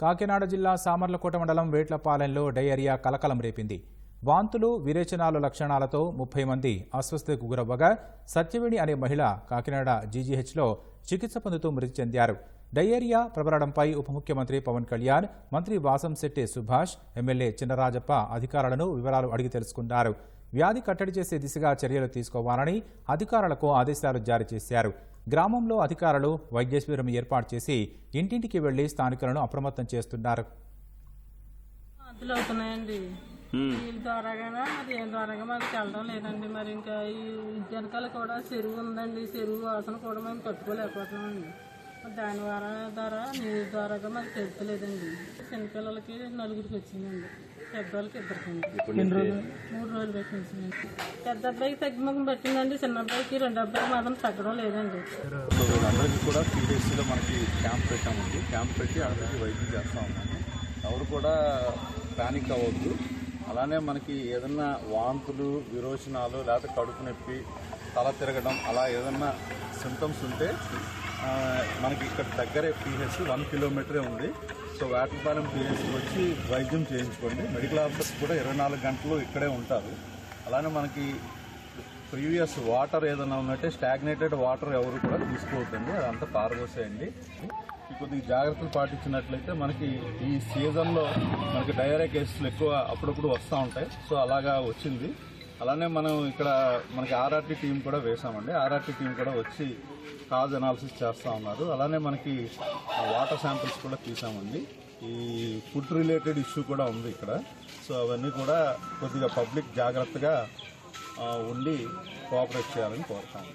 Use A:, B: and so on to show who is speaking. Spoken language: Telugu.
A: కాకినాడ జిల్లా సామర్లకోట మండలం వేట్లపాలెంలో డయేరియా కలకలం రేపింది. వాంతులు విరేచనాలు లక్షణాలతో ముప్పై మంది అస్వస్థతకు గురవ్వగా సత్యవేణి అనే మహిళ కాకినాడ జీజీహెచ్లో చికిత్స పొందుతూ మృతి చెందారు. డయేరియా ప్రబలడంపై ఉప ముఖ్యమంత్రి పవన్ కళ్యాణ్ మంత్రి వాసంశెట్టి సుభాష్ ఎమ్మెల్యే చిన్నరాజప్ప అధికారులను వివరాలు అడిగి తెలుసుకున్నారు. వ్యాధి కట్టడి చేసే దిశగా చర్యలు తీసుకోవాలని అధికారులకు ఆదేశాలు జారీ చేశారు. గ్రామంలో అధికారులు వైద్య శిబిరం ఏర్పాటు చేసి ఇంటింటికి వెళ్ళి స్థానికులను అప్రమత్తం చేస్తున్నారు.
B: అవుతున్నాయండి. వీళ్ళ ద్వారాగానే మరి ఏం ద్వారాగా మాకు వెళ్ళడం లేదండి. మరి ఇంకా ఈ వెనకాల కూడా చెరువు ఉందండి. చెరువు వాసన కూడా మేము తట్టుకోలేకపోతున్నామండి. దాని ద్వారా ద్వారా నీరు ద్వారాగా మాకు తెలుస్తలేదండి చిన్నపిల్లలకి నలుగురికి వచ్చిందండి. పెద్దవాళ్ళకి ఇద్దరికి మూడు రోజులు పెట్టించిందండి పెద్ద అబ్బాయికి తగ్గిమొక్కం పెట్టిందండి చిన్న అబ్బాయికి రెండు అబ్బాయికి మాత్రం తగ్గడం లేదండి.
C: కూడా పీడిఎస్సీలో మనకి క్యాంప్ పెట్టామండి. క్యాంప్ పెట్టి అందరికీ వైద్యం చేస్తూ ఉన్నాము. ఎవరు కూడా ప్యానిక్ అవ్వద్దు. అలానే మనకి ఏదన్నా వాంతులు విరోచనాలు లేకపోతే కడుపు నొప్పి తల తిరగడం అలా ఏదన్నా సిమ్టమ్స్ ఉంటే మనకి ఇక్కడ దగ్గరే పిహెచ్ వన్ కిలోమీటరే ఉంది. సో వేటపాలెం పిహెచ్కి వచ్చి వైద్యం చేయించుకోండి. మెడికల్ ఆఫీసర్స్ కూడా ఇరవై నాలుగు గంటలు ఇక్కడే ఉంటారు. అలానే మనకి ప్రీవియస్ వాటర్ ఏదైనా ఉన్నట్టే స్టాగ్నేటెడ్ వాటర్ ఎవరు కూడా తీసుకోవద్దండి. అదంతా పారబోసేయండి. కొద్దిగా జాగ్రత్తలు పాటించినట్లయితే మనకి ఈ సీజన్లో మనకి డయేరియా కేసులు ఎక్కువ అప్పుడప్పుడు వస్తూ ఉంటాయి. సో అలాగా వచ్చింది. అలానే మనం ఇక్కడ మనకి ఆర్ఆర్టీ టీం కూడా వేసామండి ఆర్ఆర్టీ టీం కూడా వచ్చి కాజ్ అనాలిసిస్ చేస్తూ ఉన్నారు. అలానే మనకి వాటర్ శాంపిల్స్ కూడా తీసామండి ఈ ఫుడ్ రిలేటెడ్ ఇష్యూ కూడా ఉంది ఇక్కడ. సో అవన్నీ కూడా కొద్దిగా పబ్లిక్ జాగ్రత్తగా ఉండి కోఆపరేట్ చేయాలని కోరుతాము